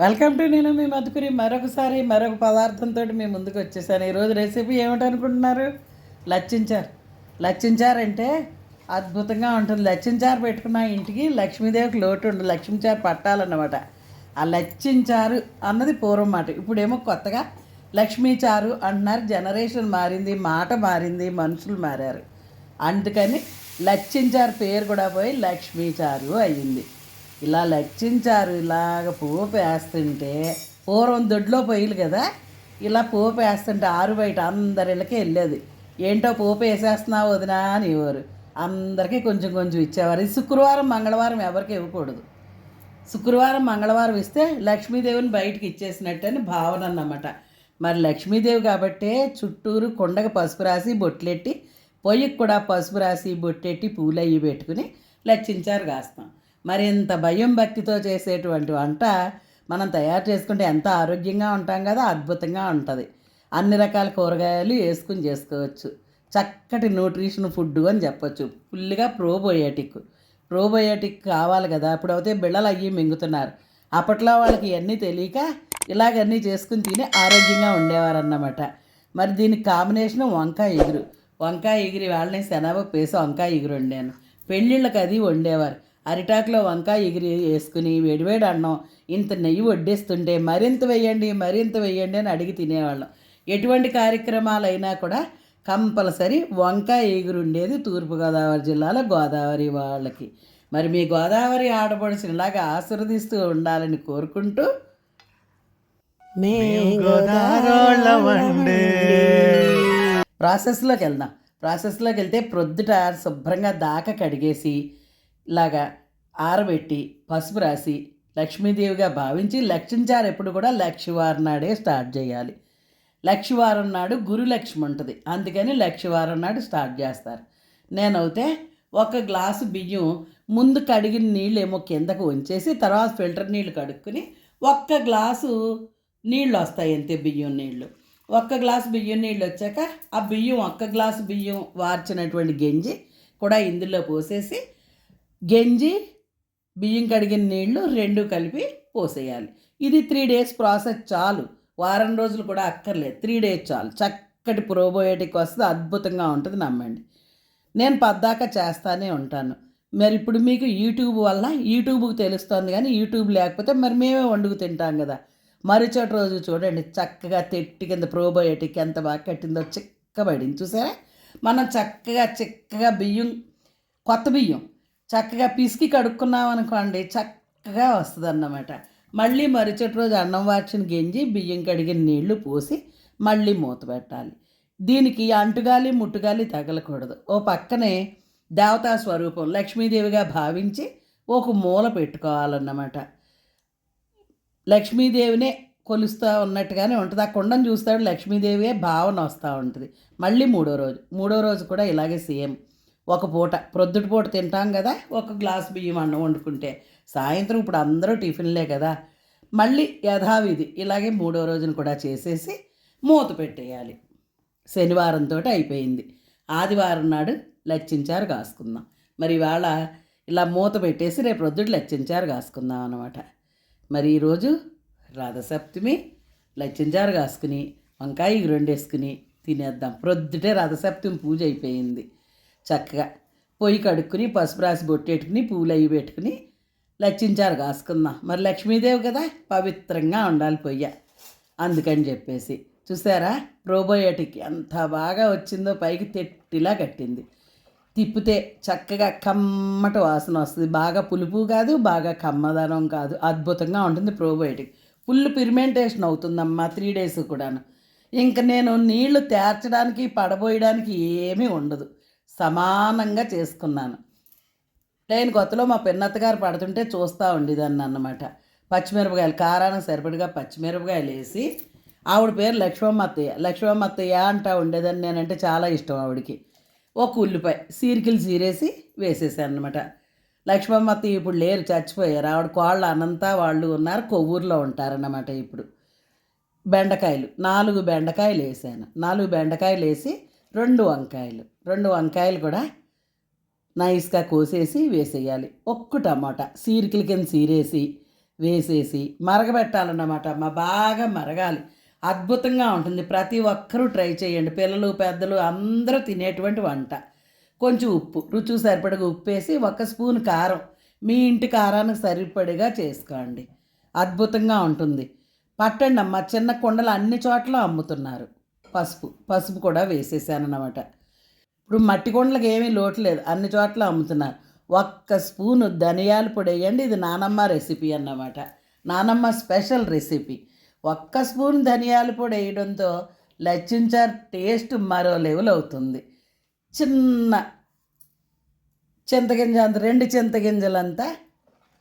Welcome to నేను మీ మధుకురి మరొకసారి మరొక పదార్థంతో మీ ముందుకు వచ్చేసాను. ఈరోజు రెసిపీ ఏమిటనుకుంటున్నారు? లచ్చించారు. లచ్చించారంటే అద్భుతంగా ఉంటుంది. లచ్చించారు పెట్టుకున్న ఇంటికి లక్ష్మీదేవికి లోటు ఉండదు లక్ష్మీచారు పట్టాలన్నమాట. ఆ లచ్చించారు అన్నది పూర్వం మాట. ఇప్పుడేమో కొత్తగా లక్ష్మీచారు అంటున్నారు. జనరేషన్ మారింది మాట మారింది మనుషులు మారారు. అందుకని లచ్చించారు పేరు కూడా పోయి లక్ష్మీచారు అయ్యింది. ఇలా లక్షించారు ఇలాగ పోపు వేస్తుంటే పూర్వం దొడ్లో పొయ్యిలు కదా ఇలా పోపు వేస్తుంటే ఆరు బయట అందరిళ్ళకి వెళ్ళేది. ఏంటో పోపు వేసేస్తున్నావు వదినా అని అందరికీ కొంచెం కొంచెం ఇచ్చేవారు. ఇది శుక్రవారం మంగళవారం ఎవరికి ఇవ్వకూడదు. శుక్రవారం మంగళవారం ఇస్తే లక్ష్మీదేవిని బయటికి ఇచ్చేసినట్టు అని భావన అన్నమాట. మరి లక్ష్మీదేవి కాబట్టే చుట్టూరు కొండకు పసుపు రాసి బొట్లెట్టి పొయ్యికి కూడా పసుపు రాసి బొట్టెట్టి పూలు అయ్యి పెట్టుకుని లక్షించారు కాస్తాం. మరింత భయం భక్తితో చేసేటువంటి వంట మనం తయారు చేసుకుంటే ఎంత ఆరోగ్యంగా ఉంటాం కదా అద్భుతంగా ఉంటుంది. అన్ని రకాల కూరగాయలు వేసుకుని చేసుకోవచ్చు. చక్కటి న్యూట్రిషన్ ఫుడ్ అని చెప్పొచ్చు. ఫుల్గా ప్రోబయోటిక్. ప్రోబయోటిక్ కావాలి కదా అప్పుడు అయితే బిళ్ళలు అయ్యి మింగుతున్నారు. అప్పట్లో వాళ్ళకి ఇవన్నీ తెలియక ఇలాగన్నీ చేసుకుని తిని ఆరోగ్యంగా ఉండేవారన్నమాట. మరి దీనికి కాంబినేషన్ వంకాయ ఎగురు. వంకాయ ఎగిరి వాళ్ళని శనగపప్పు పేసి వంకాయ ఎగురు వండాను పెళ్ళిళ్ళకి అది వండేవారు. అరిటాకులో వంకాయ ఎగిరి వేసుకుని వేడివేడి అన్నం ఇంత నెయ్యి వడ్డిస్తుంటే మరింత వేయండి మరింత వేయండి అని అడిగి తినేవాళ్ళం. ఎటువంటి కార్యక్రమాలు అయినా కూడా కంపల్సరీ వంకాయ ఎగురు ఉండేది తూర్పుగోదావరి జిల్లాలో గోదావరి వాళ్ళకి. మరి మీ గోదావరి ఆడపడుచుని ఇలాగా ఆశీర్వదిస్తూ ఉండాలని కోరుకుంటూ మే. ప్రాసెస్లోకి వెళ్దాం. ప్రాసెస్లోకి వెళ్తే ప్రొద్దుట శుభ్రంగా దాక కడిగేసి లాగా ఆరబెట్టి పసుపు రాసి లక్ష్మీదేవిగా భావించి లక్షించారు. ఎప్పుడు కూడా లక్షవారం నాడే స్టార్ట్ చేయాలి. లక్షవారం నాడు గురులక్ష్మి ఉంటుంది. అందుకని లక్షవారం నాడు స్టార్ట్ చేస్తారు. నేనైతే ఒక గ్లాసు బియ్యం ముందు కడిగిన నీళ్ళు ఏమో కిందకు ఉంచేసి తర్వాత ఫిల్టర్ నీళ్ళు కడుక్కుని ఒక్క గ్లాసు నీళ్ళు వస్తాయి అంతే బియ్యం నీళ్ళు. ఒక్క గ్లాసు బియ్యం నీళ్ళు వచ్చాక ఆ బియ్యం ఒక్క గ్లాసు బియ్యం వార్చినటువంటి గంజి కూడా ఇందులో పోసేసి గంజి బియ్యం కడిగిన నీళ్ళు రెండు కలిపి పోసేయాలి. ఇది త్రీ డేస్ ప్రాసెస్ చాలు. వారం రోజులు కూడా అక్కర్లేదు. త్రీ డేస్ చాలు. చక్కటి ప్రోబయోటిక్ వస్తుంది అద్భుతంగా ఉంటుంది నమ్మండి. నేను పద్దాక చేస్తానే ఉంటాను. మరి ఇప్పుడు మీకు యూట్యూబ్ వల్ల యూట్యూబ్కి తెలుస్తుంది కానీ యూట్యూబ్ లేకపోతే మరి మేమే వండుకు తింటాం కదా. మరుచోటి రోజు చూడండి చక్కగా తెట్టి కింద ప్రోబయోటిక్ ఎంత బాగా కట్టిందో చిక్కబడింది. చూసారా? మనం చక్కగా చిక్కగా బియ్యం కొత్త బియ్యం చక్కగా పిసికి కడుక్కున్నాం అనుకోండి చక్కగా వస్తుంది అన్నమాట మళ్ళీ మరుసటి రోజు అన్నం వార్చిన గింజి బియ్యం కడిగిన నీళ్ళు పోసి మళ్ళీ మూత పెట్టాలి. దీనికి అంటుగాలి ముట్టుగాలి తగలకూడదు. ఓ పక్కనే దేవతా స్వరూపం లక్ష్మీదేవిగా భావించి ఒక మూల పెట్టుకోవాలన్నమాట. లక్ష్మీదేవినే కొలుస్తూ ఉన్నట్టుగానే ఉంటుంది. ఆ కుండను చూస్తాడు లక్ష్మీదేవియే భావన వస్తూ ఉంటుంది. మళ్ళీ మూడో రోజు. మూడో రోజు కూడా ఇలాగే సేమ్. ఒక పూట ప్రొద్దుటి పూట తింటాం కదా ఒక గ్లాస్ బియ్యం అన్నం వండుకుంటే. సాయంత్రం ఇప్పుడు అందరూ టిఫిన్లే కదా. మళ్ళీ యథావిధి ఇలాగే మూడో రోజున కూడా చేసేసి మూత పెట్టేయాలి. శనివారంతో అయిపోయింది. ఆదివారం నాడు లచ్చించారు కాసుకుందాం. మరి ఇవాళ ఇలా మూత పెట్టేసి రేపు రొద్దుడు లచ్చించారు కాసుకుందాం అనమాట మరి ఈరోజు రథసప్తమి లచ్చించారు కాసుకుని వంకాయ రెండేసుకుని తినేద్దాం. ప్రొద్దుటే రథసప్తమి పూజ అయిపోయింది. చక్కగా పొయ్యి కడుక్కుని పసుపు రాసి బొట్టెట్టుకుని పూలు అవి పెట్టుకుని లచ్చించారు కాసుకుందాం. మరి లక్ష్మీదేవి కదా పవిత్రంగా ఉండాలి పొయ్య అందుకని చెప్పేసి. చూసారా? ప్రోబయోటిక్ ఎంత బాగా వచ్చిందో పైకి తెట్టిలా కట్టింది. తిప్పితే చక్కగా కమ్మట వాసన వస్తుంది. బాగా పులుపు కాదు బాగా కమ్మదనం కాదు. అద్భుతంగా ఉంటుంది ప్రోబయోటిక్. ఫుల్ పిరిమెంటేషన్ అవుతుందమ్మా త్రీ డేస్ కూడాను. ఇంక నేను నీళ్ళు తేర్చడానికి పడబోయడానికి ఏమీ ఉండదు. సమానంగా చేసుకున్నాను. నేను కొత్తలో మా పిన్నత్తగారు పడుతుంటే చూస్తూ ఉండేదాన్ని అన్నమాట. పచ్చిమిరపకాయలు కారానికి సరిపడిగా పచ్చిమిరపకాయలు వేసి ఆవిడ పేరు లక్ష్మమ్మ అత్తయ్య లక్ష్మమ్మ అత్తయ్య అంటా ఉండేదాన్ని నేనంటే చాలా ఇష్టం ఆవిడకి. ఒక ఉల్లిపాయ సీరికలు సీరేసి వేసేసాను అనమాట లక్ష్మమ్మత్తయ్య ఇప్పుడు లేరు చచ్చిపోయారు. ఆవిడ కోళ్ళ అనంతా వాళ్ళు ఉన్నారు కొవ్వూరులో ఉంటారన్నమాట ఇప్పుడు. బెండకాయలు నాలుగు బెండకాయలు వేసాను. నాలుగు బెండకాయలు వేసి రెండు వంకాయలు. రెండు వంకాయలు కూడా నైస్గా కోసేసి వేసేయాలి. ఒక్క టమాటా. సీరికల కింద సీరేసి వేసేసి మరగబెట్టాలన్నమాట. మా బాగా మరగాలి. అద్భుతంగా ఉంటుంది. ప్రతి ఒక్కరూ ట్రై చేయండి. పిల్లలు పెద్దలు అందరూ తినేటువంటి వంట. కొంచెం ఉప్పు. రుచి సరిపడగా ఉప్పు వేసి ఒక స్పూన్ కారం. మీ ఇంటి కారానికి సరిపడిగా చేసుకోండి. అద్భుతంగా ఉంటుంది. పట్టండి అమ్మ చిన్న కుండలు అన్ని చోట్ల అమ్ముతున్నారు. పసుపు పసుపు కూడా వేసేసాను అన్నమాట ఇప్పుడు మట్టి కొండలకు ఏమీ లోటు లేదు. అన్ని చోట్ల అమ్ముతున్నారు. ఒక్క స్పూను ధనియాల పొడి వేయండి ఇది నానమ్మ రెసిపీ అన్నమాట. నానమ్మ స్పెషల్ రెసిపీ. ఒక్క స్పూన్ ధనియాల పొడి వేయడంతో లచ్చించార్ టేస్ట్ మరో లెవెల్ అవుతుంది. చిన్న చింతగింజ అంత రెండు చింతగింజలంతా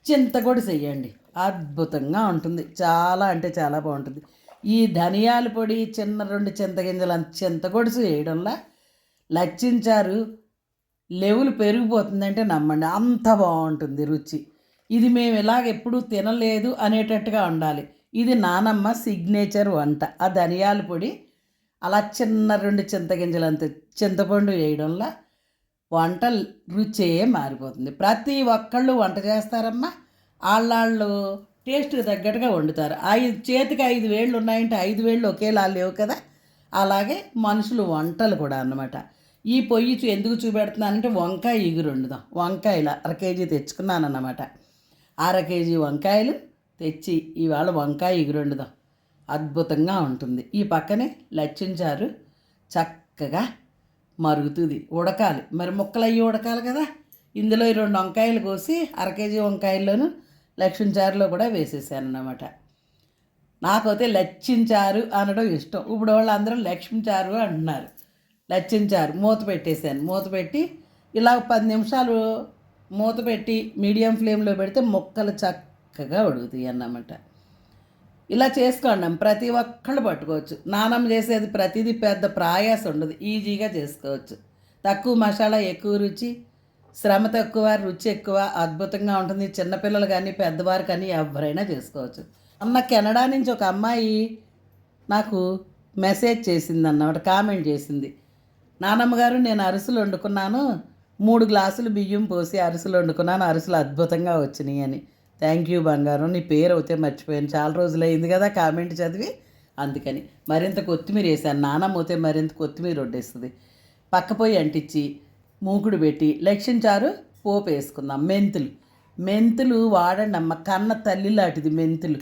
చింతకొడి చెయ్యండి. అద్భుతంగా ఉంటుంది. చాలా అంటే చాలా బాగుంటుంది. ఈ ధనియాల పొడి చిన్న రెండు చింతగింజలు అంత గొడుసు వేయడంలో లచ్చించారు. లెవెల్ పెరిగిపోతుందంటే నమ్మండి అంత బాగుంటుంది రుచి. ఇది మేము ఇలాగ ఎప్పుడూ తినలేదు అనేటట్టుగా ఉండాలి. ఇది నానమ్మ సిగ్నేచర్ వంట. ఆ ధనియాల పొడి అలా చిన్న రెండు చింతగింజలు అంత చింతపండు వేయడంలో వంట రుచే మారిపోతుంది. ప్రతి ఒక్కళ్ళు వంట చేస్తారమ్మా. వాళ్ళళ్ళు టేస్ట్కి తగ్గట్టుగా వండుతారు. ఐదు చేతికి ఐదు వేళ్ళు ఉన్నాయంటే ఐదు వేళ్ళు ఒకేలా లేవు కదా? అలాగే మనుషులు వంటలు కూడా అన్నమాట. ఈ పొయ్యి చూ- ఎందుకు చూపెడుతున్నానంటే వంకాయ ఇగురు వండుదాం. వంకాయలు అర కేజీ తెచ్చుకున్నాను అన్నమాట అర కేజీ వంకాయలు తెచ్చి ఇవాళ వంకాయ ఇగురు వండుదాం. అద్భుతంగా ఉంటుంది. ఈ పక్కనే లచ్చించారు చక్కగా మరుగుతుంది. ఉడకాలి. మరి ముక్కలు అయ్యి ఉడకాలి కదా? ఇందులో ఈ రెండు వంకాయలు కోసి అర కేజీ వంకాయల్లోనూ లక్షించారులో కూడా వేసేసాను అన్నమాట నాకైతే లచ్చించారు అనడం ఇష్టం. ఇప్పుడు వాళ్ళు అందరూ లక్ష్మించారు అంటున్నారు. లచ్చించారు మూత పెట్టేశాను. మూత పెట్టి ఇలా పది నిమిషాలు మూత పెట్టి మీడియం ఫ్లేమ్లో పెడితే ముక్కలు చక్కగా ఉడుకుతాయి అన్నమాట. ఇలా చేసుకోండి ప్రతి ఒక్కళ్ళు పట్టుకోవచ్చు. నానమ్మ చేసేది ప్రతిదీ పెద్ద ప్రయాసం ఉండదు. ఈజీగా చేసుకోవచ్చు. తక్కువ మసాలా ఎక్కువ రుచి శ్రమ తక్కువ రుచి ఎక్కువ అద్భుతంగా ఉంటుంది. చిన్నపిల్లలు కానీ పెద్దవారు కానీ ఎవరైనా చేసుకోవచ్చు. అన్న కెనడా నుంచి ఒక అమ్మాయి నాకు మెసేజ్ చేసింది అన్నమాట కామెంట్ చేసింది. నానమ్మ గారు నేను అరిసెలు వండుకున్నాను. మూడు గ్లాసులు బియ్యం పోసి అరిసెలు వండుకున్నాను. అరిసెలు అద్భుతంగా వచ్చినాయి అని. థ్యాంక్ యూ బంగారం నీ పేరు అయితే మర్చిపోయాను. చాలా రోజులైంది కదా కామెంట్ చదివి. అందుకని మరింత కొత్తిమీర వేసాను. నానమ్మ అయితే మరింత కొత్తిమీర వడ్డేస్తుంది. పక్కపోయి అంటించి మూకుడు పెట్టి లక్షించారు పోపు వేసుకుందాం. మెంతులు. మెంతులు వాడండి అమ్మ. కన్న తల్లి లాంటిది మెంతులు.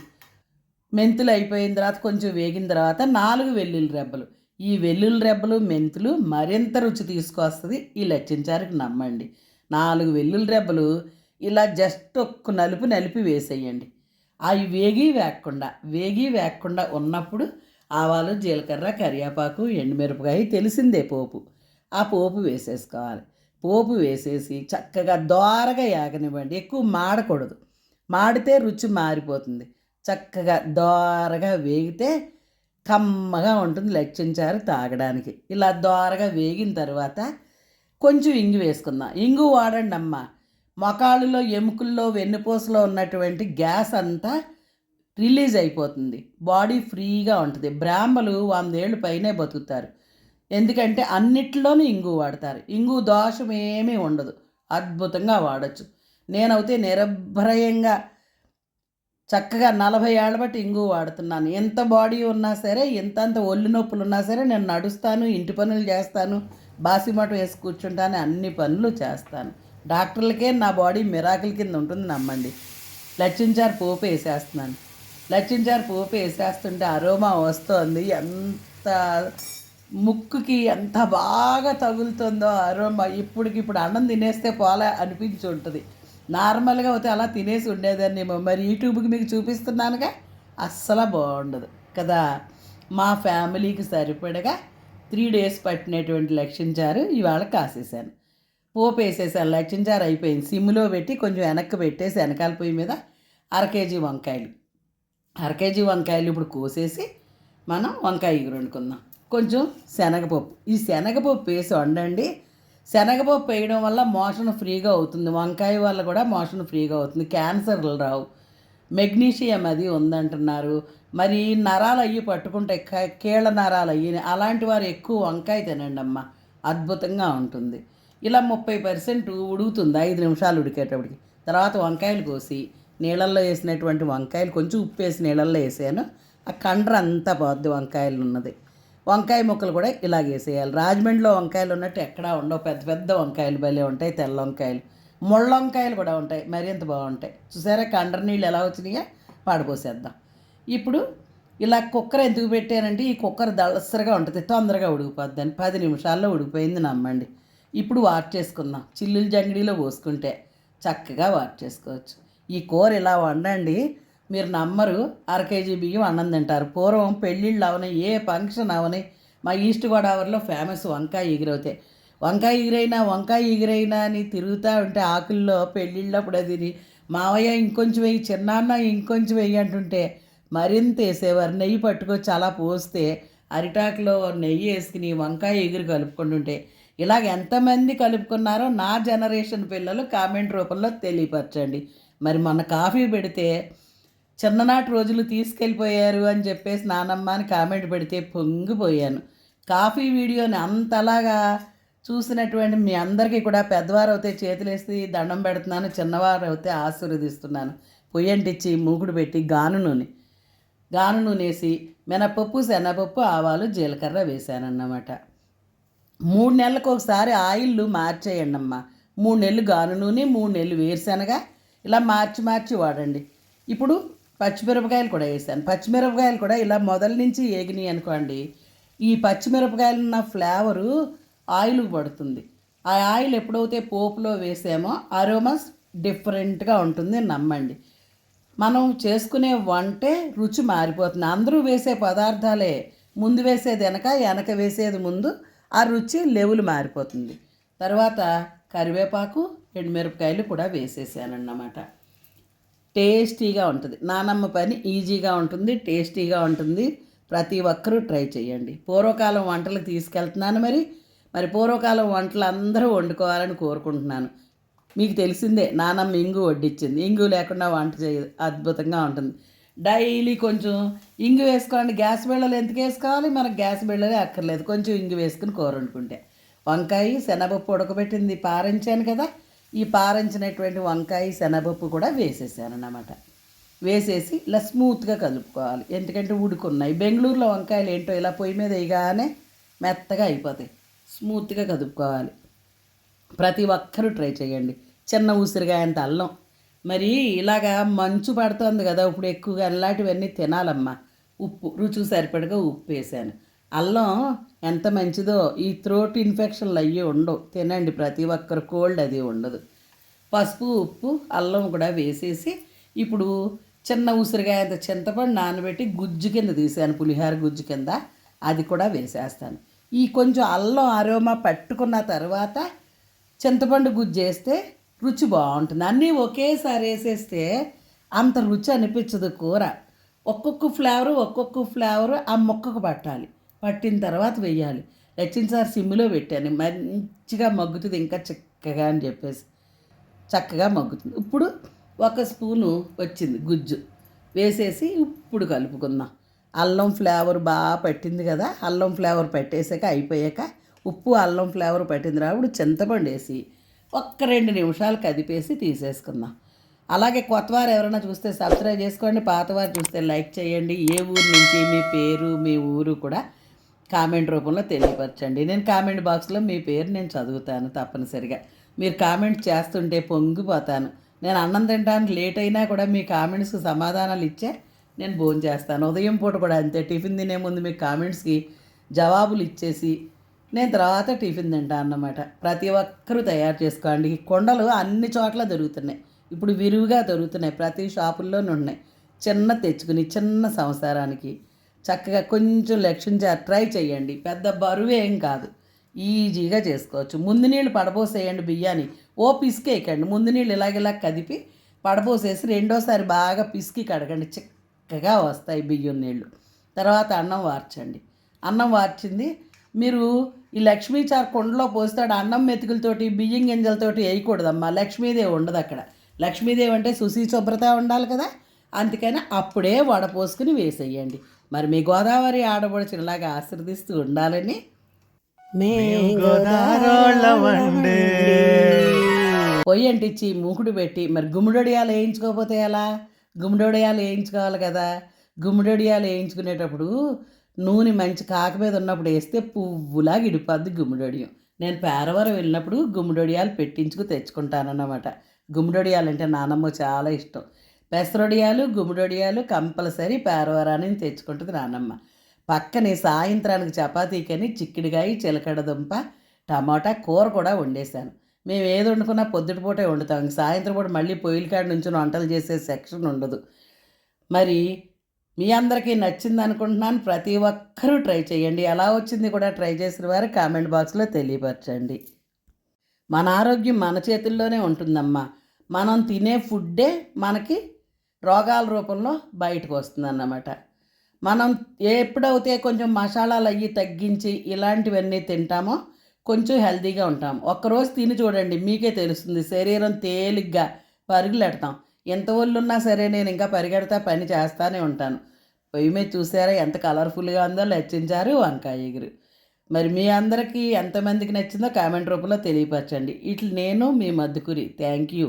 మెంతులు అయిపోయిన తర్వాత కొంచెం వేగిన తర్వాత నాలుగు వెల్లుల్లి రెబ్బలు. ఈ వెల్లుల్లి రెబ్బలు మెంతులు మరింత రుచి తీసుకొస్తుంది. ఈ లచ్చించారికి నమ్మండి. నాలుగు వెల్లుల్లి రెబ్బలు ఇలా జస్ట్ ఒక్క నలుపు నలిపి వేసేయండి. అవి వేగి వేగకుండా వేగి వేగకుండా ఉన్నప్పుడు ఆవాలు జీలకర్ర కరివేపాకు ఎండుమిరపకాయ తెలిసిందే పోపు. ఆ పోపు వేసేసుకోవాలి. పోపు వేసేసి చక్కగా దోరగా ఏగనివ్వండి. ఎక్కువ మాడకూడదు. మాడితే రుచి మారిపోతుంది. చక్కగా దోరగా వేగితే కమ్మగా ఉంటుంది లక్షించారు తాగడానికి. ఇలా దోరగా వేగిన తర్వాత కొంచెం ఇంగు వేసుకుందాం. ఇంగు వాడండి అమ్మ. మొకాళ్ళలో ఎముకల్లో వెన్నుపూసలో ఉన్నటువంటి గ్యాస్ అంతా రిలీజ్ అయిపోతుంది. బాడీ ఫ్రీగా ఉంటుంది. బ్రాహ్మలు వందేళ్ళు పైనే బతుకుతారు. ఎందుకంటే అన్నిట్లోనూ ఇంగు వాడతారు. ఇంగు దోషం ఏమీ ఉండదు. అద్భుతంగా వాడచ్చు. నేనైతే నిరభ్రయంగా చక్కగా నలభై ఏళ్ళ బట్టి ఇంగు వాడుతున్నాను. ఎంత బాడీ ఉన్నా సరే ఎంత అంత ఒళ్ళు నొప్పులు ఉన్నా సరే నేను నడుస్తాను ఇంటి పనులు చేస్తాను బాసిమటం వేసి కూర్చుంటాను అన్ని పనులు చేస్తాను. డాక్టర్లకే నా బాడీ మిరాకిల్ కింద ఉంటుంది నమ్మండి. లచ్చించారు పోపు వేసేస్తున్నాను. లచ్చించారు పోపు వేసేస్తుంటే అరోమా వస్తోంది. ఎంత ముక్కుకి ఎంత బాగా తగులుతుందో అరోమా ఇప్పటికిప్పుడు అన్నం తినేస్తే పోలే అనిపించి ఉంటుంది. నార్మల్గా అయితే అలా తినేసి ఉండేదాన్ని మరి యూట్యూబ్కి మీకు చూపిస్తున్నానుగా? అస్సలు బాగుండదు కదా. మా ఫ్యామిలీకి సరిపడగా త్రీ డేస్ పట్టినటువంటి లక్షించారు ఇవాళ కాసేసాను. పోపు వేసేసాను. లక్షించారు అయిపోయింది. సిమ్లో పెట్టి కొంచెం వెనక్కి పెట్టేసి వెనకాల పొయ్యి మీద అర కేజీ వంకాయలు. అర కేజీ వంకాయలు ఇప్పుడు కోసేసి మనం వంకాయ ఇగురు వండుకుందాం. కొంచెం శనగపప్పు. ఈ శనగపప్పు వేసి వండండి. శనగపప్పు వేయడం వల్ల మోషన్ ఫ్రీగా అవుతుంది. వంకాయ వల్ల కూడా మోషన్ ఫ్రీగా అవుతుంది. క్యాన్సర్లు రావు. మెగ్నీషియం అది ఉందంటున్నారు. మరి నరాలు అయ్యి పట్టుకుంటే క- కీళ్ళ నరాలు అయ్యి అలాంటి వారు ఎక్కువ వంకాయ తినండి అమ్మ. అద్భుతంగా ఉంటుంది. ఇలా ముప్పై పర్సెంట్ ఉడుకుతుంది. ఐదు నిమిషాలు ఉడికేటప్పటికి. తర్వాత వంకాయలు కోసి నీళ్ళల్లో వేసినటువంటి వంకాయలు కొంచెం ఉప్పు వేసి నీళ్ళల్లో వేసాను. ఆ కండ్ర అంతా పోద్ది వంకాయలు ఉన్నది వంకాయ ముక్కలు కూడా ఇలాగ వేసేయాలి. రాజమండ్రిలో వంకాయలు ఉన్నట్టు ఎక్కడా ఉండవు. పెద్ద పెద్ద వంకాయలు భలే ఉంటాయి తెల్ల వంకాయలు. ముళ్ళ వంకాయలు కూడా ఉంటాయి మరింత బాగుంటాయి. చూసారా కండ్ర నీళ్ళు ఎలా వచ్చినాయో పాడిపోసేద్దాం ఇప్పుడు ఇలా కుక్కర్ ఎందుకు పెట్టానంటే ఈ కుక్కర్ దళసరిగా ఉంటుంది తొందరగా ఉడికిపోద్ది అని. పది నిమిషాల్లో ఉడికిపోయింది నమ్మండి. ఇప్పుడు వాట్ చేసుకుందాం. చిల్లులు జంగిడీలో పోసుకుంటే చక్కగా వాట్ చేసుకోవచ్చు. ఈ కూర ఇలా వండండి మీరు నమ్మరు అరకేజీ బియ్యం అన్నం తింటారు. పూర్వం పెళ్ళిళ్ళు అవని ఏ ఫంక్షన్ అవని మా ఈస్ట్ గోదావరిలో ఫేమస్ వంకాయ ఎగిరవుతాయి వంకాయ ఎగిరైనా వంకాయ ఎగిరైనా అని తిరుగుతూ ఉంటే ఆకుల్లో పెళ్ళిళ్ళప్పుడు అది మావయ్య ఇంకొంచెం వెయ్యి చిన్నాన్న ఇంకొంచెం వెయ్యి అంటుంటే మరింత వేసేవారు. నెయ్యి పట్టుకొచ్చి అలా పోస్తే అరిటాకులో నెయ్యి వేసుకుని వంకాయ ఎగురు కలుపుకుంటుంటే. ఇలాగ ఎంతమంది కలుపుకున్నారో నా జనరేషన్ పిల్లలు కామెంట్ రూపంలో తెలియపరచండి. మరి మొన్న కాఫీ పెడితే చిన్ననాటి రోజులు తీసుకెళ్ళిపోయారు అని చెప్పేసి నానమ్మ అని కామెంట్ పెడితే పొంగిపోయాను. కాఫీ వీడియోని అంతలాగా చూసినటువంటి మీ అందరికీ కూడా పెద్దవారు అయితే చేతులేసి దండం పెడుతున్నాను చిన్నవారు అయితే ఆశీర్వదిస్తున్నాను. పొయ్యంటిచ్చి మూకుడు పెట్టి గాను నూనె. గాను నూనె వేసి మినపప్పు శనగపప్పు ఆవాలు జీలకర్ర వేశానన్నమాట. మూడు నెలలకు ఒకసారి ఆయిల్లు మార్చేయండి అమ్మా మూడు నెలలు గాను నూనె మూడు నెలలు వేరుశనగ. ఇలా మార్చి మార్చి వాడండి. ఇప్పుడు పచ్చిమిరపకాయలు కూడా వేసాను. పచ్చిమిరపకాయలు కూడా ఇలా మొదల నుంచి ఏగినాయి అనుకోండి ఈ పచ్చిమిరపకాయలు ఉన్న ఫ్లేవరు ఆయిల్ పడుతుంది. ఆ ఆయిల్ ఎప్పుడైతే పోపులో వేసామో అరోమస్ డిఫరెంట్గా ఉంటుంది నమ్మండి. మనం చేసుకునే వంటే రుచి మారిపోతుంది. అందరూ వేసే పదార్థాలే ముందు వేసేది వెనక వెనక వేసేది ముందు ఆ రుచి లెవెల్ మారిపోతుంది. తర్వాత కరివేపాకు ఎండుమిరపకాయలు కూడా వేసేసానన్నమాట. టేస్టీగా ఉంటుంది. నానమ్మ పని ఈజీగా ఉంటుంది టేస్టీగా ఉంటుంది. ప్రతి ఒక్కరూ ట్రై చేయండి. పూర్వకాలం వంటలకు తీసుకెళ్తున్నాను మరి. మరి పూర్వకాలం వంటలు అందరూ వండుకోవాలని కోరుకుంటున్నాను. మీకు తెలిసిందే నానమ్మ ఇంగు వడ్డిచ్చింది. ఇంగు లేకుండా వంట చేయ అద్భుతంగా ఉంటుంది. డైలీ కొంచెం ఇంగు వేసుకోండి. గ్యాస్ బిళ్ళలు ఎందుకు వేసుకోవాలి? మనకు గ్యాస్ బిళ్ళలే అక్కర్లేదు. కొంచెం ఇంగు వేసుకుని కూర వండుకుంటే. వంకాయ శనగపప్పు ఉడకబెట్టింది పారించాను కదా. ఈ పారించినటువంటి వంకాయ శనగపప్పు కూడా వేసేసాను అన్నమాట వేసేసి ఇలా స్మూత్గా కలుపుకోవాలి. ఎందుకంటే ఉడుకున్నాయి. బెంగళూరులో వంకాయలు ఏంటో ఇలా పొయ్యి మీద వేయగానే మెత్తగా అయిపోతాయి. స్మూత్గా కదుపుకోవాలి ప్రతి ఒక్కరూ ట్రై చేయండి. చిన్న ఉసిరిగాయంత అల్లం. మరి ఇలాగా మంచు పడుతుంది కదా ఇప్పుడు ఎక్కువగా అలాంటివన్నీ తినాలమ్మా. ఉప్పు రుచి సరిపడగా ఉప్పు వేసాను. అల్లం ఎంత మంచిదో ఈ థ్రోట్ ఇన్ఫెక్షన్లు అయ్యి ఉండవు. తినండి ప్రతి ఒక్కరు కోల్డ్ అది ఉండదు. పసుపు ఉప్పు అల్లం కూడా వేసేసి ఇప్పుడు చిన్న ఉసిరిగాయ అంత చింతపండు నానబెట్టి గుజ్జు కింద తీసాను పులిహార గుజ్జు కింద. అది కూడా వేసేస్తాను. ఈ కొంచెం అల్లం అరోమా పట్టుకున్న తర్వాత చింతపండు గుజ్జు వేస్తే రుచి బాగుంటుంది. అన్నీ ఒకేసారి వేసేస్తే అంత రుచి అనిపించదు కూర. ఒక్కొక్క ఫ్లేవరు ఒక్కొక్క ఫ్లేవరు ఆ మొక్కకు పట్టాలి. పట్టిన తర్వాత వెయ్యాలి. సార్ సిమ్లో పెట్టాను. మంచిగా మగ్గుతుంది ఇంకా చక్కగా అని చెప్పేసి. చక్కగా మగ్గుతుంది. ఇప్పుడు ఒక స్పూను వచ్చింది గుజ్జు. వేసేసి ఇప్పుడు కలుపుకుందాం. అల్లం ఫ్లేవర్ బాగా పట్టింది కదా అల్లం ఫ్లేవర్ పెట్టేసాక అయిపోయాక ఉప్పు అల్లం ఫ్లేవర్ పట్టింది రావుడు చింతపండు వేసి ఒక్క రెండు నిమిషాలు కదిపేసి తీసేసుకుందాం. అలాగే కొత్తవారు ఎవరైనా చూస్తే సబ్స్క్రైబ్ చేసుకోండి. పాతవారు చూస్తే లైక్ చేయండి. ఏ ఊరు నుంచి మీ పేరు మీ ఊరు కూడా కామెంట్ రూపంలో తెలియపరచండి. నేను కామెంట్ బాక్స్లో మీ పేరు నేను చదువుతాను తప్పనిసరిగా. మీరు కామెంట్ చేస్తుంటే పొంగిపోతాను. నేను అన్నం తినడానికి లేట్ అయినా కూడా మీ కామెంట్స్కి సమాధానాలు ఇచ్చే నేను భోజనం చేస్తాను. ఉదయం పూట కూడా అంతే. టిఫిన్ తినే ముందు మీ కామెంట్స్కి జవాబులు ఇచ్చేసి నేను తర్వాత టిఫిన్ తింటాను అన్నమాట. ప్రతి ఒక్కరూ తయారు చేసుకోండి. కొండలు అన్ని చోట్ల దొరుకుతున్నాయి. ఇప్పుడు విరివిగా దొరుకుతున్నాయి. ప్రతి షాపుల్లోనూ ఉన్నాయి. చిన్న తెచ్చుకుని చిన్న సంసారానికి చక్కగా కొంచెం లక్షించి ట్రై చేయండి. పెద్ద బరువు ఏం కాదు. ఈజీగా చేసుకోవచ్చు. ముందు నీళ్ళు పడబోసేయండి బియ్యాన్ని. ఓ పిసికేయకండి ముందు నీళ్ళు ఇలాగిలా కదిపి పడబోసేసి రెండోసారి బాగా పిసికి కడగండి. చిక్కగా వస్తాయి బియ్యం నీళ్ళు. తర్వాత అన్నం వార్చండి. అన్నం వార్చింది. మీరు ఈ లక్ష్మీచారు కొండలో పోస్తాడు. అన్నం మెతుకులతోటి బియ్యం గింజలతోటి వేయకూడదమ్మా. లక్ష్మీదేవి ఉండదు అక్కడ. లక్ష్మీదేవి అంటే సుశీ శుభ్రత ఉండాలి కదా. అందుకని అప్పుడే వడపోసుకుని వేసేయండి. మరి మీ గోదావరి ఆడబడుచులాగా ఆశీర్దిస్తూ ఉండాలని మే గోదారోళ్ళ వండే పొయ్యి అంటించి మూకుడు పెట్టి మరి గుమ్మడొడియాలు వేయించుకోకపోతే ఎలా? గుమ్మడొడియాలు వేయించుకోవాలి కదా. గుమ్మడొడియాలు వేయించుకునేటప్పుడు నూనె మంచి కాక మీద ఉన్నప్పుడు వేస్తే పువ్వులా ఇడిపోద్ది గుమ్మడొడియం. నేను పేరవరం వెళ్ళినప్పుడు గుమ్మడొడియాలు పెట్టించుకు తెచ్చుకుంటానన్నమాట. గుమ్మడొడియాలు అంటే నానమ్మ చాలా ఇష్టం. పెసరొడియాలు గుమ్మడొడియాలు కంపల్సరీ పేరవరాన్ని తెచ్చుకుంటుంది నానమ్మ. పక్కనే సాయంత్రానికి చపాతీకని చిక్కిడికాయ చిలకడ దుంప టమాటా కూర కూడా వండేశాను. మేము ఏది వండుకున్నా పొద్దుటిపూటే వండుతాం. ఇంక సాయంత్రం పూట మళ్ళీ పొయ్యిల కాడ నుంచి వంటలు చేసే సెక్షన్ ఉండదు. మరి మీ అందరికీ నచ్చింది అనుకుంటున్నాను. ప్రతి ఒక్కరూ ట్రై చేయండి. ఎలా వచ్చింది కూడా ట్రై చేసిన వారు కామెంట్ బాక్స్లో తెలియపరచండి. మన ఆరోగ్యం మన చేతుల్లోనే ఉంటుందమ్మా. మనం తినే ఫుడ్డే మనకి రోగాల రూపంలో బయటకు వస్తుందన్నమాట. మనం ఎప్పుడైతే కొంచెం మసాలాలు అవి తగ్గించి ఇలాంటివన్నీ తింటామో కొంచెం హెల్తీగా ఉంటాం. ఒక్కరోజు తిని చూడండి మీకే తెలుస్తుంది. శరీరం తేలిగ్గా పరుగులెడతాం. ఎంత ఒళ్ళు ఉన్నా సరే నేను ఇంకా పరిగెడతా పని చేస్తానే ఉంటాను. పొయ్యి మీద చూసారా ఎంత కలర్ఫుల్గా ఉందో లెచ్చించారు వంకాయ ఎగురు. మరి మీ అందరికీ ఎంతమందికి నచ్చిందో కామెంట్ రూపంలో తెలియపరచండి. ఇట్లు నేను మీ మద్దుకురి థ్యాంక్ యూ.